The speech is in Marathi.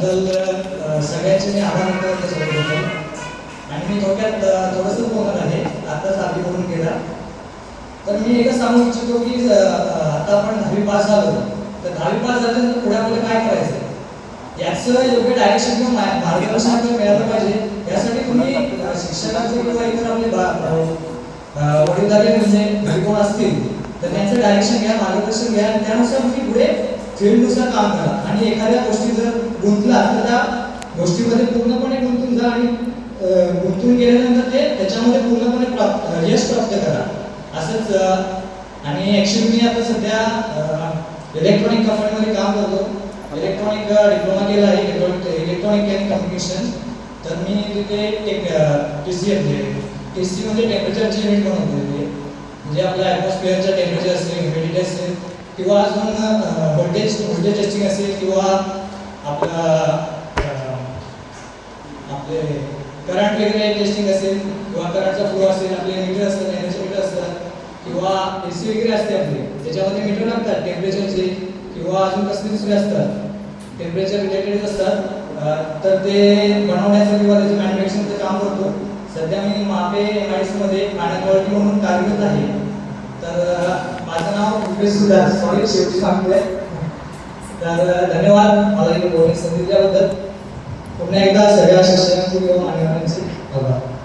त्याबद्दल सगळ्यांचे मी आभार व्यक्त करतो आणि मी थोडक्यात अ, थोडंसं बोलणार आहे. आताच आधी बोलून केला तर मी एकच सांगू इच्छितो की आता आपण दहावी पास झालो. तर दहावी पास झाल्यानंतर पुढे पुढे काय करायचं? याचं योग्य डायरेक्शन किंवा मार्गदर्शन आपल्याला मिळालं पाहिजे. यासाठी तुम्ही शिक्षकांचे किंवा इतर आपले बा- वडीलधारे म्हणजे घरी कोण असतील तर त्यांचं डायरेक्शन घ्या मार्गदर्शन घ्या. आणि त्यानुसार तुम्ही पुढे फील्डनुसार काम करा. आणि एखाद्या गोष्टी जर गोष्टीमध्ये पूर्णपणे गुंतून जा आणि गुंतून गेल्यानंतर ते त्याच्यामध्ये पूर्णपणे प्राप्त यश प्राप्त करा. असंच आणि ॲक्च्युली मी आता सध्या इलेक्ट्रॉनिक कंपनीमध्ये काम करतो. इलेक्ट्रॉनिक डिप्लोमा केला आहे इलेक्ट्रॉनिक इलेक्ट्रॉनिक अँड कम्युनिकेशन तर मी तिथे take T C F T C म्हणजे टेम्परेचरची म्हणजे युनिट बनवतो तिथे. म्हणजे आपल्या ॲटमॉस्फिअरचं टेम्परेचर असेल ह्युमिडिटी असेल किंवा अजून व्होल्टेज व्होल्टेज टेस्टिंग असेल किंवा आपलं अ, करंट वगैरे टेस्टिंग असेल किंवा करंटचा फ्लो असेल आपले मीटर असतात एनर्जी मीटर असतात किंवा ए सी वगैरे असते आपली त्याच्यामध्ये मीटर लागतात टेम्परेचरचे किंवा अजून कसले दुसरे असतात टेम्परेचर रिलेटेड असतात. तर ते बनवण्याचं किंवा त्याचं मॅन्युफॅक्चरिंगचं काम करतो. सध्या मी मापे एम आयमध्ये म्हणून कार्यरत आहे. तर माझं नाव उपेश सुधार सॉरी शेवटी सांगतोय. तर धन्यवाद. मला इथे संधी दिल्याबद्दल. पुन्हा एकदा सगळ्या शिक्षकांचे किंवा मान्यवरांचे आभार.